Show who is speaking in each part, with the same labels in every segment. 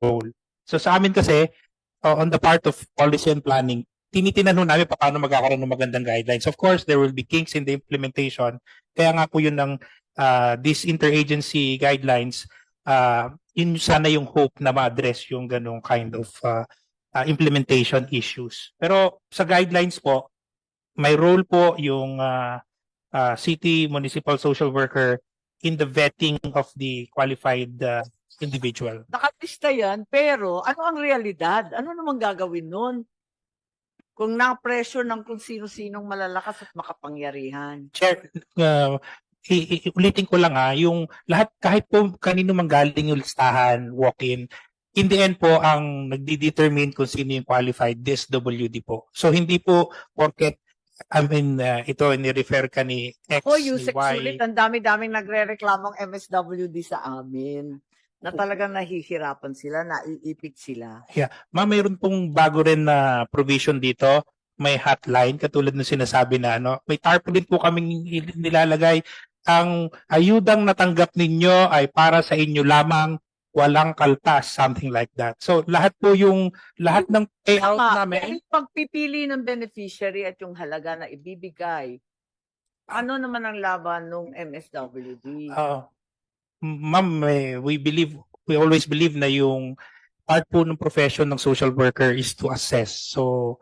Speaker 1: role. So sa amin kasi, uh, on the part of policy and planning, tinitinan ho namin pa paano magkakaroon ng magandang guidelines. Of course, there will be kinks in the implementation. Kaya nga po yun ng uh, these interagency guidelines, uh, yun sana yung hope na ma-address yung ganong kind of uh, uh, implementation issues. Pero sa guidelines po, may role po yung uh, uh, city municipal social worker in the vetting of the qualified uh, individual.
Speaker 2: Nakalista yan, pero ano ang realidad? Ano naman gagawin nun? Kung na-pressure ng kung sino-sinong malalakas at makapangyarihan.
Speaker 1: Chair, uh, i- i- ulitin ko lang ha, yung lahat, kahit po kanino manggaling yung listahan, walk-in, in the end po, ang nagdi-determine kung sino yung qualified, DSWD po. So, hindi po porket, I mean, uh, ito, ni-refer ka ni X,
Speaker 2: O
Speaker 1: ni
Speaker 2: Yusek
Speaker 1: Y.
Speaker 2: Sulit, ang dami-daming nagre-reklamong MSWD sa amin na talagang nahihirapan sila, naiipit sila.
Speaker 1: Ma'am, mayroon pong bago rin na provision dito. May hotline, katulad ng sinasabi na ano. May tarpaulin po kaming il- nilalagay. Ang ayudang natanggap ninyo ay para sa inyo lamang walang kaltas, something like that. So, lahat po yung, lahat ng payout
Speaker 2: Tama,
Speaker 1: namin,
Speaker 2: yung pagpipili ng beneficiary at yung halaga na ibibigay, ano naman ang laban ng MSWD?
Speaker 1: uh, ma'am, eh, we believe, we always believe na yung part po ng profession ng social worker is to assess. So,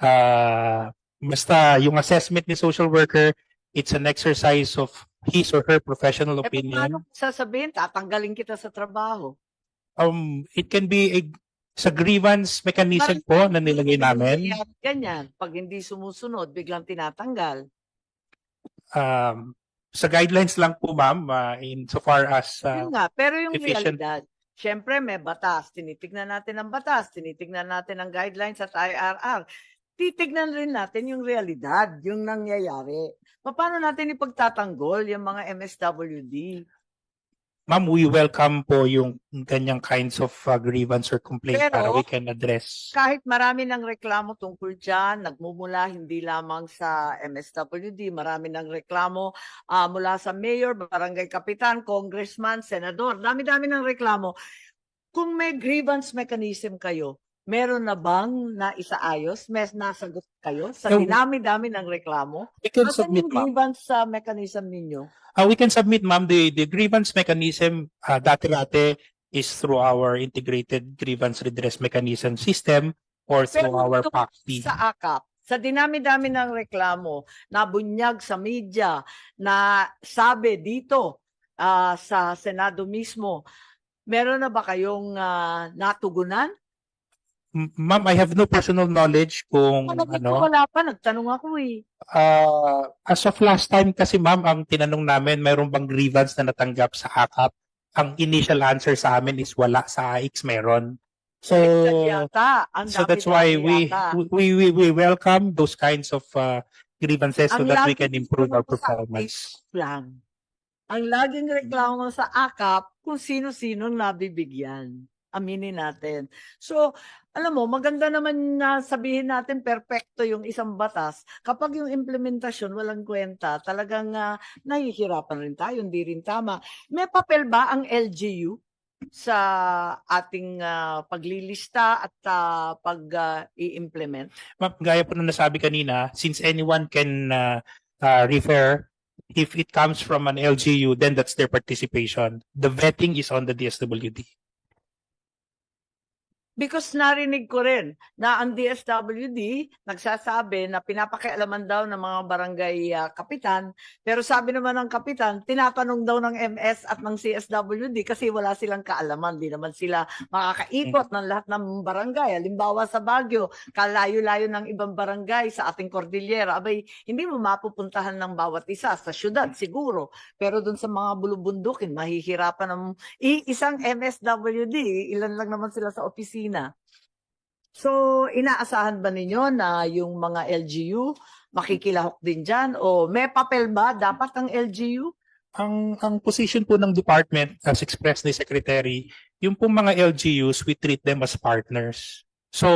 Speaker 1: uh, basta yung assessment ni social worker, it's an exercise of his or her professional
Speaker 2: eh, paano
Speaker 1: opinion.
Speaker 2: sasabihin, tatanggalin kita sa trabaho?
Speaker 1: Um, it can be a, sa grievance mechanism po na nilagay namin.
Speaker 2: Ganyan, pag hindi sumusunod, biglang tinatanggal.
Speaker 1: Um, sa guidelines lang po, ma'am, uh, in so far as uh,
Speaker 2: Yun nga, pero yung
Speaker 1: efficient.
Speaker 2: realidad, syempre may batas, tinitignan natin ang batas, tinitignan natin ang guidelines at IRR. Titignan rin natin yung realidad, yung nangyayari. Paano natin ipagtatanggol yung mga MSWD?
Speaker 1: Ma'am, we welcome po yung ganyang kinds of uh, grievance or complaint
Speaker 2: Pero-
Speaker 1: para we can address.
Speaker 2: Kahit marami ng reklamo tungkol dyan, nagmumula hindi lamang sa MSWD, marami ng reklamo ah, mula sa mayor, barangay kapitan, congressman, senador, dami-dami ng reklamo. Kung may grievance mechanism kayo, meron na bang naisaayos? May nasagot kayo sa
Speaker 1: No.
Speaker 2: dinami-dami ng reklamo?
Speaker 1: We can
Speaker 2: Nasaan
Speaker 1: submit,
Speaker 2: yung grievance sa mechanism ninyo?
Speaker 1: Uh, we can submit, ma'am, the, the grievance mechanism, uh, dati-dati is through our integrated grievance redress mechanism system or through
Speaker 2: Pero
Speaker 1: our PACT.
Speaker 2: sa AKAP, sa dinami-dami ng reklamo, nabunyag sa media, na sabi dito ah, sa Senado mismo, meron na ba kayong ah, natugunan?
Speaker 1: Ma'am, I have no personal knowledge kung
Speaker 2: Ano, dito
Speaker 1: ano.
Speaker 2: wala pa, nagtanong ako eh.
Speaker 1: Uh, as of last time kasi, ma'am, ang tinanong namin, mayroon bang grievance na natanggap sa AKAP? Ang initial answer sa amin is wala. Sa AX meron. So,
Speaker 2: yata, ang
Speaker 1: so that's why we, we, we, we welcome those kinds of uh, grievances so
Speaker 2: Ang
Speaker 1: that we can improve our performance.
Speaker 2: lang. Ang laging reklamo sa AKAP kung sino-sino nabibigyan. Aminin natin. So, alam mo, maganda naman na sabihin natin perfecto yung isang batas. Kapag yung implementasyon walang kwenta, talagang ah, nahihirapan rin tayo, hindi rin tama. May papel ba ang LGU sa ating ah, paglilista at ah, pag-i-implement?
Speaker 1: Ma'am, gaya po na nasabi kanina, since anyone can uh, uh, refer, if it comes from an LGU, then that's their participation. The vetting is on the DSWD.
Speaker 2: Because narinig ko rin na ang DSWD nagsasabi na pinapakialaman daw ng mga barangay ah, kapitan, pero sabi naman ng kapitan, tinatanong daw ng MS at ng CSWD kasi wala silang kaalaman, di naman sila makakaikot ng lahat ng barangay. Halimbawa sa Baguio, kalayo-layo ng ibang barangay sa ating Cordillera, abay, hindi mo mapupuntahan ng bawat isa sa syudad siguro, pero dun sa mga bulubundukin, mahihirapan ng isang MSWD, ilan lang naman sila sa opisina. So, inaasahan ba ninyo na yung mga LGU makikilahok din dyan? O may papel ba dapat ang LGU?
Speaker 1: Ang ang position po ng department as expressed ni secretary, yung pong mga LGUs we treat them as partners. So,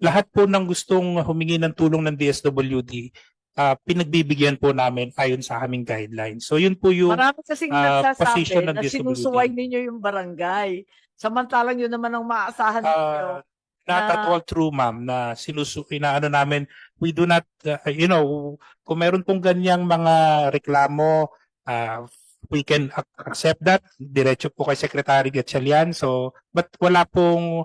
Speaker 1: lahat po ng gustong humingi ng tulong ng DSWD, ah, pinagbibigyan po namin ayon sa aming guidelines. So, yun po yung
Speaker 2: Marami kasing nagsasabi
Speaker 1: position ng
Speaker 2: na
Speaker 1: DSWD.
Speaker 2: sinusuway ninyo yung barangay. Samantalang yun naman ang maaasahan ninyo.
Speaker 1: Uh, not at
Speaker 2: na-
Speaker 1: all true, ma'am, na sinusu inaano namin, we do not, uh, you know, kung meron pong ganyang mga reklamo, uh, we can ac- accept that. Diretso po kay Secretary Gatchalian. So, but wala pong,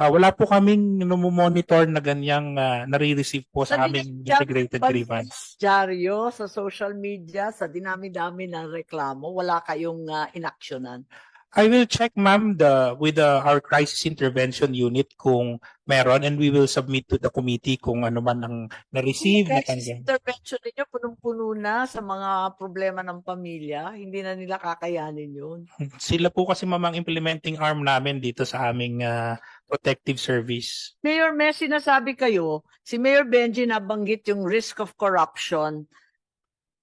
Speaker 1: uh, wala po kaming monitor na ganyang uh, nare-receive po sa
Speaker 2: Nandito
Speaker 1: aming integrated grievance.
Speaker 2: Dyaryo, sa social media, sa dinami-dami ng reklamo, wala kayong uh, inaksyonan.
Speaker 1: I will check, ma'am, the with the, our crisis intervention unit kung meron and we will submit to the committee kung ano man ang na-receive.
Speaker 2: Crisis
Speaker 1: natanggap.
Speaker 2: intervention ninyo, punong-puno na sa mga problema ng pamilya. Hindi na nila kakayanin yun.
Speaker 1: Sila po kasi mamang implementing arm namin dito sa aming ah, protective service.
Speaker 2: Mayor Messi, nasabi kayo, si Mayor Benji nabanggit yung risk of corruption.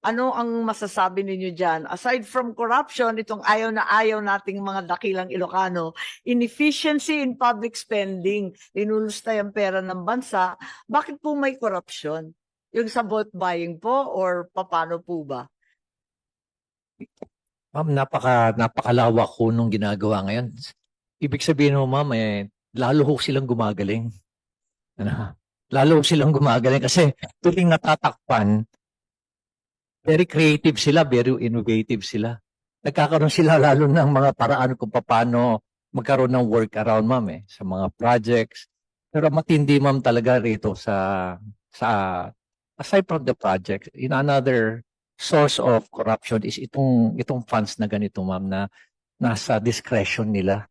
Speaker 2: Ano ang masasabi ninyo dyan? Aside from corruption, itong ayaw na ayaw nating mga dakilang Ilocano, inefficiency in public spending, linulustay ang pera ng bansa, bakit po may corruption? Yung sa vote buying po or papano po ba?
Speaker 3: Ma'am, napaka, napakalawak ko nung ginagawa ngayon. Ibig sabihin mo, ma'am, eh, lalo ho silang gumagaling. Ano? Lalo silang gumagaling kasi tuwing natatakpan, very creative sila, very innovative sila. Nagkakaroon sila lalo ng mga paraan kung paano magkaroon ng workaround, ma'am, eh, sa mga projects. Pero matindi, ma'am, talaga rito sa, sa, aside from the projects, in another source of corruption is itong itong funds na ganito ma'am na nasa discretion nila.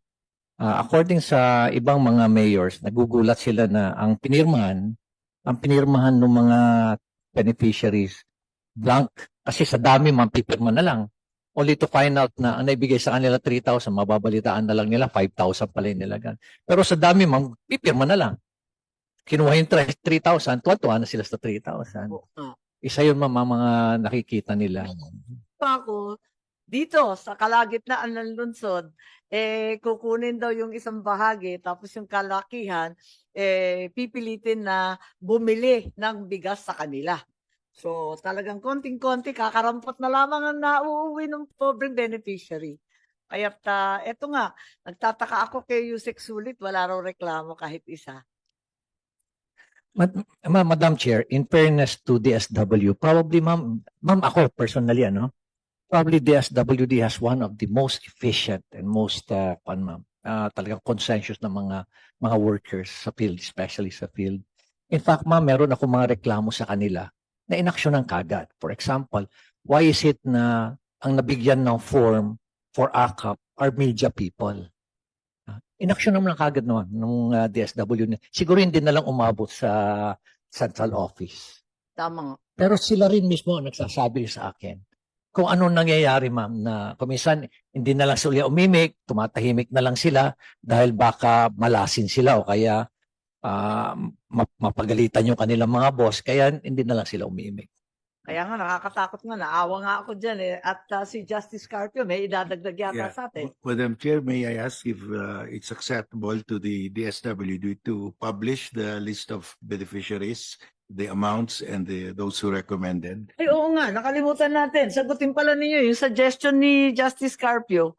Speaker 3: Ah, according sa ibang mga mayors, nagugulat sila na ang pinirmahan, ang pinirmahan ng mga beneficiaries blank kasi sa dami ma'am pipirma na lang. Only to find out na ang naibigay sa kanila 3,000, mababalitaan na lang nila 5,000 pala yung nilagan. Pero sa dami ma'am, pipirma na lang. Kinuha yung 3,000, tuwa-tuwa na sila sa 3,000
Speaker 2: Oo nga.
Speaker 3: isa yun ma'am mga nakikita nila.
Speaker 2: ako dito sa kalagitnaan ng lungsod, eh, kukunin daw yung isang bahagi, tapos yung kalakihan, eh, pipilitin na bumili ng bigas sa kanila. So, talagang konting-konti, kakarampot na lamang ang nauuwi ng pobreng beneficiary. Kaya, ta, eto nga, nagtataka ako kay Yusek Sulit, wala raw reklamo kahit isa.
Speaker 3: Ma- Ma- Madam Chair, in fairness to DSW, probably ma'am, ma'am ako personally ano, probably DSWD has one of the most efficient and most uh, pan ma'am, uh, talagang consensus ng mga mga workers sa field, especially sa field. In fact, ma'am, meron ako mga reklamo sa kanila na inaksyon ng kagad. For example, why is it na ang nabigyan ng form for AKAP are media people? Ah, Inaksyon naman ng kagad noon nung uh, DSW. na- Siguro hindi na lang umabot sa central office.
Speaker 2: Tama nga.
Speaker 3: Pero sila rin mismo ang nagsasabi sa akin kung anong nangyayari ma'am na kuminsan hindi na lang sila umimik, tumatahimik na lang sila dahil baka malasin sila o kaya ah, ma- mapagalitan yung kanilang mga boss kaya hindi na lang sila umimik.
Speaker 2: Kaya nga, nakakatakot nga, naawa nga ako dyan eh. At ah, si Justice Carpio, may idadagdag yata
Speaker 4: Yeah.
Speaker 2: sa atin.
Speaker 4: Madam Chair, may I ask if uh, it's acceptable to the DSWD to publish the list of beneficiaries, the amounts and the those who recommended?
Speaker 2: Ay, oo nga, nakalimutan natin. Sagutin pala ninyo yung suggestion ni Justice Carpio.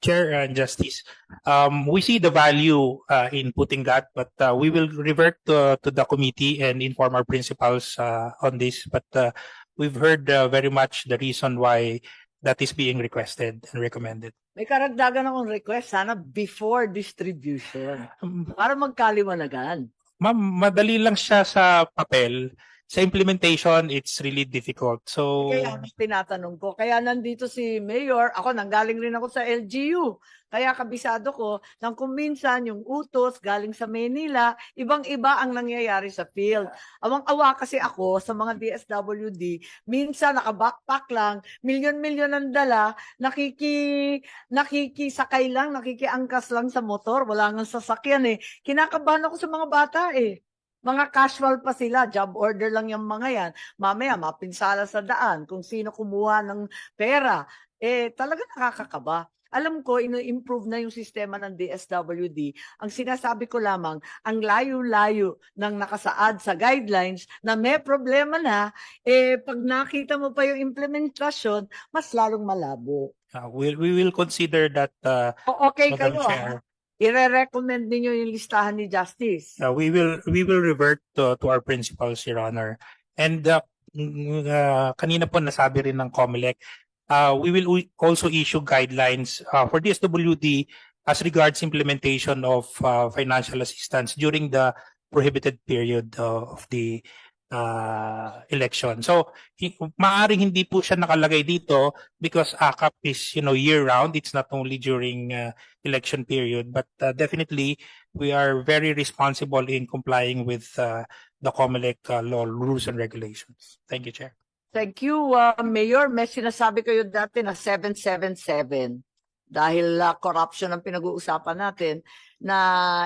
Speaker 1: Chair and Justice, um, we see the value uh, in putting that, but uh, we will revert to, to the committee and inform our principals uh, on this. But uh, we've heard uh, very much the reason why that is being requested and recommended.
Speaker 2: May karagdagan akong request, sana before distribution.
Speaker 1: Um,
Speaker 2: Para magkaliwanagan.
Speaker 1: Ma'am, madali lang siya sa papel. Sa implementation, it's really difficult. So,
Speaker 2: Kaya tinatanong ko, kaya nandito si Mayor, ako nanggaling rin ako sa LGU. Kaya kabisado ko, nang kuminsan yung utos galing sa Manila, ibang-iba ang nangyayari sa field. Awang-awa kasi ako sa mga DSWD, minsan naka-backpack lang, milyon-milyon ang dala, nakiki, nakikisakay lang, nakikiangkas lang sa motor, wala nga sasakyan eh. Kinakabahan ako sa mga bata eh. Mga casual pa sila, job order lang yung mga yan. Mamaya, mapinsala sa daan kung sino kumuha ng pera. Eh, talaga nakakakaba. Alam ko, ino-improve na yung sistema ng DSWD. Ang sinasabi ko lamang, ang layo-layo ng nakasaad sa guidelines na may problema na, eh, pag nakita mo pa yung implementasyon, mas lalong malabo.
Speaker 1: Uh, we'll, we will consider that, uh,
Speaker 2: O- Okay
Speaker 1: Madam
Speaker 2: kayo,
Speaker 1: Chair.
Speaker 2: Ire-recommend ninyo yung listahan ni Justice.
Speaker 1: Uh, we will we will revert to, to our principles, Your Honor. And uh, uh, kanina po nasabi rin ng COMELEC, uh, we will also issue guidelines uh, for DSWD as regards implementation of uh, financial assistance during the prohibited period uh, of the uh, election. So, maaring hindi po siya nakalagay dito because AKAP is, you know, year-round. It's not only during uh, election period, but uh, definitely we are very responsible in complying with uh, the COMELEC uh, law, rules and regulations. Thank you, Chair.
Speaker 2: Thank you, uh, Mayor. May sinasabi kayo dati na 777 dahil uh, corruption ang pinag-uusapan natin na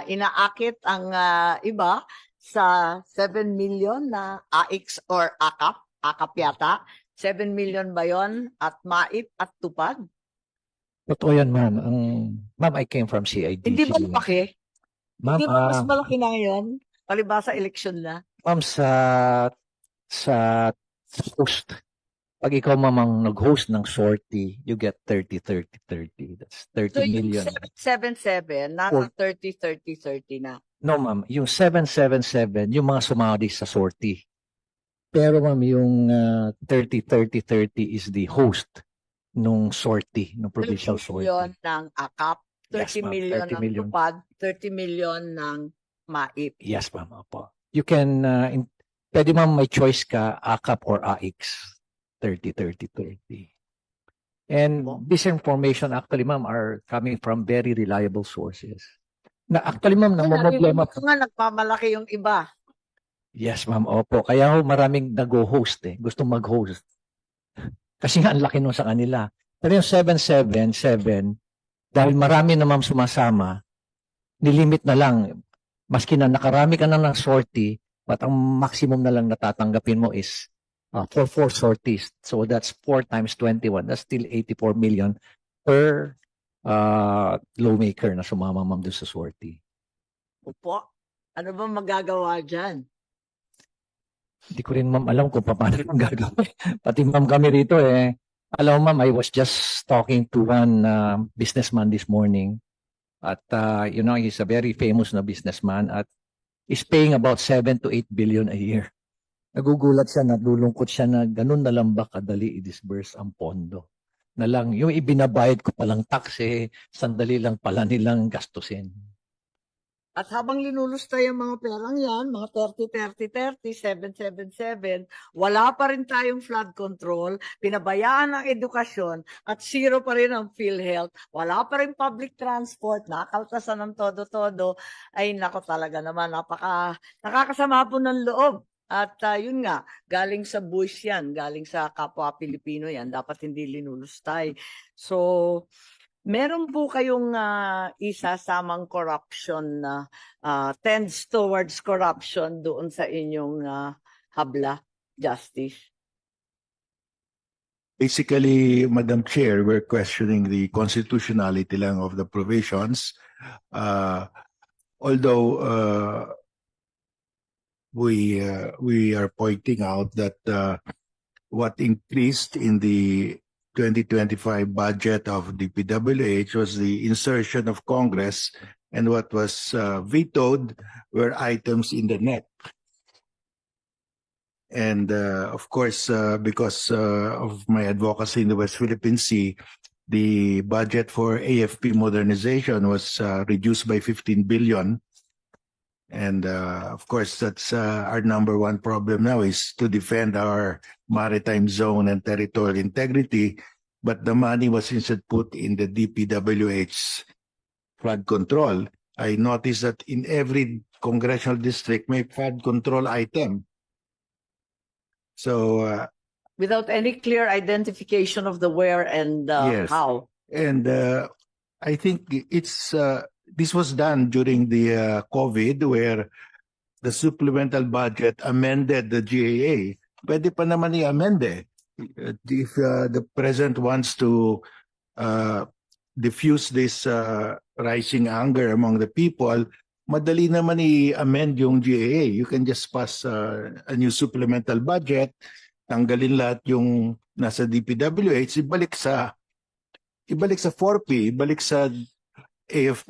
Speaker 2: inaakit ang uh, iba sa 7 million na AX or AKAP, AKAP yata. 7 million ba yon at MAIP at tupad?
Speaker 3: Totoo yan, ma'am. Ang, ma'am, I came from CIDC.
Speaker 2: Hindi ba malaki?
Speaker 3: Ma'am,
Speaker 2: Hindi ba mas
Speaker 3: ah,
Speaker 2: malaki na ngayon? Palibasa election na.
Speaker 3: ma'am, sa, sa pag ikaw mamang nag-host ng sortie, you get 30, 30, 30. That's 30
Speaker 2: So yung
Speaker 3: million.
Speaker 2: 777, nasa
Speaker 3: Or-
Speaker 2: 30, 30, 30 na.
Speaker 3: No, ma'am. Yung 777, yung mga sumali sa sortie. Pero ma'am, yung ah, 30, 30, 30 is the host nung sortie, nung
Speaker 2: 30
Speaker 3: provincial
Speaker 2: million
Speaker 3: sortie.
Speaker 2: ng AKAP, 30
Speaker 3: Yes,
Speaker 2: million
Speaker 3: 30
Speaker 2: ng
Speaker 3: million.
Speaker 2: tupad, 30 million ng MAIP.
Speaker 3: Yes, ma'am. Opo. You can, uh, in, pwede ma'am may choice ka, AKAP or AX. 30, 30, 30. And this information actually, ma'am, are coming from very reliable sources. Na actually, ma'am,
Speaker 2: Kaya
Speaker 3: problema
Speaker 2: ko nga nagmamalaki yung iba.
Speaker 3: Yes, ma'am. Opo. Kaya ho maraming nag-host eh. Gusto mag-host. Kasi nga ang laki nung sa kanila. Pero yung 777, dahil marami na ma'am sumasama, nilimit na lang. Maski na nakarami ka na ng sortie, but ang maximum na lang natatanggapin mo is uh, for four sorties. So that's 4 times 21. That's still 84 million per uh, lawmaker na sumama ma'am doon sa sortie.
Speaker 2: Opo. Ano ba magagawa dyan?
Speaker 3: Hindi ko rin ma'am alam kung paano yung gagawin. Pati ma'am kami rito eh. Alam ma'am, I was just talking to one uh, businessman this morning. At uh, you know, he's a very famous na businessman at is paying about 7 to 8 billion a year. Nagugulat siya, nalulungkot siya na ganun na lang ba kadali i-disburse ang pondo. Na lang, yung ibinabayad ko palang tax eh, sandali lang pala nilang gastusin.
Speaker 2: At habang linulustay ang mga perang yan, mga 30, 30, 30, 777, wala pa rin tayong flood control, pinabayaan ang edukasyon, at zero pa rin ang PhilHealth, wala pa rin public transport, nakaltasan ng todo-todo, ay nako talaga naman, napaka, nakakasama po ng loob. At ah, yun nga, galing sa bush yan, galing sa kapwa Pilipino yan, dapat hindi linulustay. So, Meron po kayong ah, isasamang corruption na ah, tends towards corruption doon sa inyong ah, habla, justice.
Speaker 4: Basically, Madam Chair, we're questioning the constitutionality lang of the provisions. Uh, although uh, we uh, we are pointing out that uh, what increased in the 2025 budget of the PWH was the insertion of Congress, and what was uh, vetoed were items in the net. And uh, of course, uh, because uh, of my advocacy in the West Philippine Sea, the budget for AFP modernization was reduced by 15 billion. And uh, of course, that's uh, our number one problem now is to defend our maritime zone and territorial integrity. But the money was instead put in the DPWH flood control. I noticed that in every congressional district may flood control item. So uh,
Speaker 2: Without any clear identification of the where and uh,
Speaker 4: Yes.
Speaker 2: how.
Speaker 4: And uh, I think it's uh, this was done during the uh, COVID where the supplemental budget amended the GAA. Pwede pa naman i-amend eh. If uh, the president wants to uh, diffuse this uh, rising anger among the people, madali naman i-amend yung GAA. You can just pass uh, a new supplemental budget, tanggalin lahat yung nasa DPWH, ibalik sa ibalik sa 4P, ibalik sa AFP